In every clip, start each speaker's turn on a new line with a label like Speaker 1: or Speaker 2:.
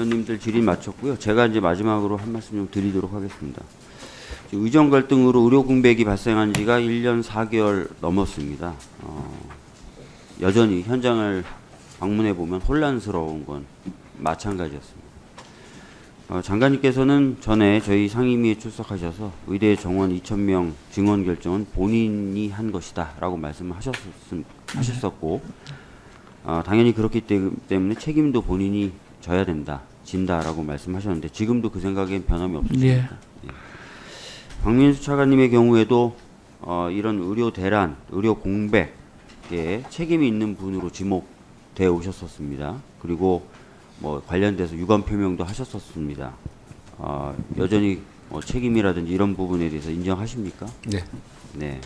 Speaker 1: 의원님들 질의 마쳤고요. 제가 이제 마지막으로 한 말씀 좀 드리도록 하겠습니다. 의정 갈등으로 의료 공백이 발생한 지가 1년 4개월 넘었습니다. 어, 여전히 현장을 방문해 보면 혼란스러운 건 마찬가지였습니다. 어, 장관님께서는 전에 저희 상임위에 출석하셔서 의대 정원 2,000명 증원 결정은 본인이 한 것이다 라고 말씀하셨었 하셨었고 어, 당연히 그렇기 때- 때문에 책임도 본인이 져야 된다, 진다라고 말씀하셨는데 지금도 그 생각엔 변함이 없습니다.
Speaker 2: 예.
Speaker 1: 박민수 차관님의 경우에도 어, 이런 의료 대란, 의료 공백에 책임이 있는 분으로 지목돼 오셨었습니다. 그리고 뭐 관련돼서 유감 표명도 하셨었습니다. 어, 여전히 뭐 책임이라든지 이런 부분에 대해서 인정하십니까?
Speaker 3: 네.
Speaker 1: 네.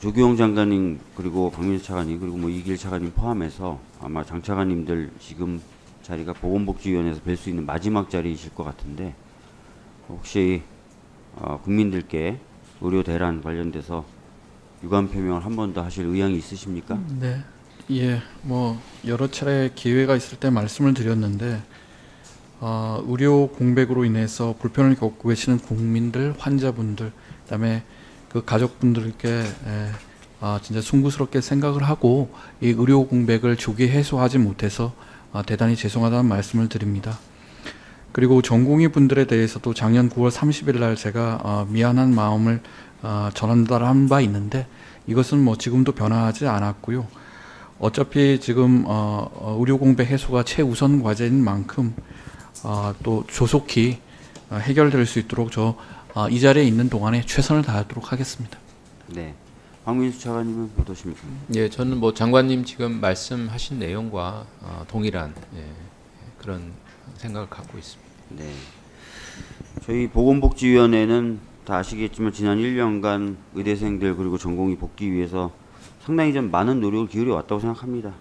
Speaker 1: 조규용 장관님 그리고 박민수 차관님 그리고 뭐 이길 차관님 포함해서 아마 장 차관님들 지금 자리가 보건복지위원회에서 뵐 수 있는 마지막 자리이실 것 같은데 혹시 어, 국민들께 의료 대란 관련돼서 유감 표명을 한 번 더 하실 의향이 있으십니까?
Speaker 2: 네. 예, 뭐 여러 차례 기회가 있을 때 말씀을 드렸는데 어, 의료 공백으로 인해서 불편을 겪고 계시는 국민들, 환자분들, 그다음에 그 가족분들께 에, 아, 진짜 숭고스럽게 생각을 하고 이 의료 공백을 조기 해소하지 못해서 아, 대단히 죄송하다는 말씀을 드립니다. 그리고 전공의 분들에 대해서도 작년 9월 30일 날 제가 어, 미안한 마음을 어, 전달한 바 있는데 이것은 뭐 지금도 변화하지 않았고요. 어차피 지금 어, 어, 의료 공백 해소가 최우선 과제인 만큼 어, 또 조속히 어, 해결될 수 있도록 저 어, 이 자리에 있는 동안에 최선을 다하도록 하겠습니다.
Speaker 1: 네. 박민수 차관님은 어떠십니까?
Speaker 3: 예, 저는 뭐 장관님 지금 말씀하신 내용과 어, 동일한 예, 그런 생각을 갖고 있습니다.
Speaker 1: 네. 저희 보건복지위원회는 다 아시겠지만 지난 1년간 의대생들 그리고 전공의 복귀 위해서 상당히 좀 많은 노력을 기울여 왔다고 생각합니다.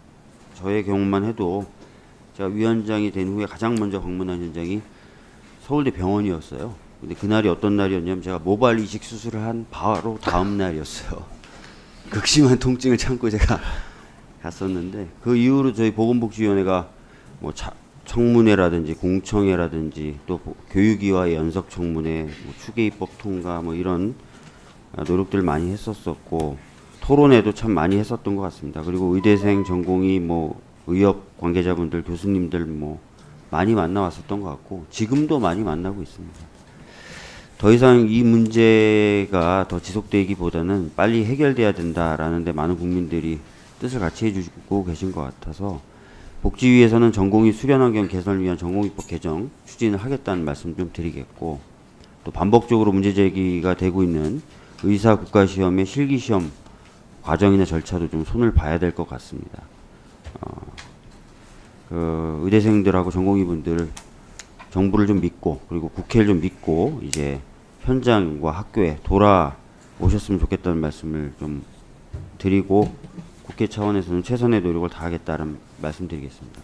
Speaker 1: 저의 경우만 해도 제가 위원장이 된 후에 가장 먼저 방문한 현장이 서울대 병원이었어요. 근데 그날이 어떤 날이었냐면 제가 모발 이식 수술을 한 바로 다음 날이었어요. 극심한 통증을 참고 제가 갔었는데 그 이후로 저희 보건복지위원회가 뭐 차, 청문회라든지 공청회라든지 또 보- 교육위와의 연석 청문회, 뭐 추계 입법 통과 뭐 이런 아, 노력들 많이 했었었고 토론회도 참 많이 했었던 것 같습니다. 그리고 의대생 전공이 뭐 의협 관계자분들, 교수님들 뭐 많이 만나왔었던 것 같고 지금도 많이 만나고 있습니다. 더 이상 이 문제가 더 지속되기보다는 빨리 해결돼야 된다라는 데 많은 국민들이 뜻을 같이 해주고 계신 것 같아서 복지위에서는 전공의 수련 환경 개선을 위한 전공의법 개정 추진을 하겠다는 말씀 좀 드리겠고 또 반복적으로 문제 제기가 되고 있는 의사 국가 시험의 실기 시험 과정이나 절차도 좀 손을 봐야 될 것 같습니다. 어, 그 의대생들하고 전공의분들 정부를 좀 믿고 그리고 국회를 좀 믿고 이제 현장과 학교에 돌아오셨으면 좋겠다는 말씀을 좀 드리고 국회 차원에서는 최선의 노력을 다하겠다는 말씀드리겠습니다.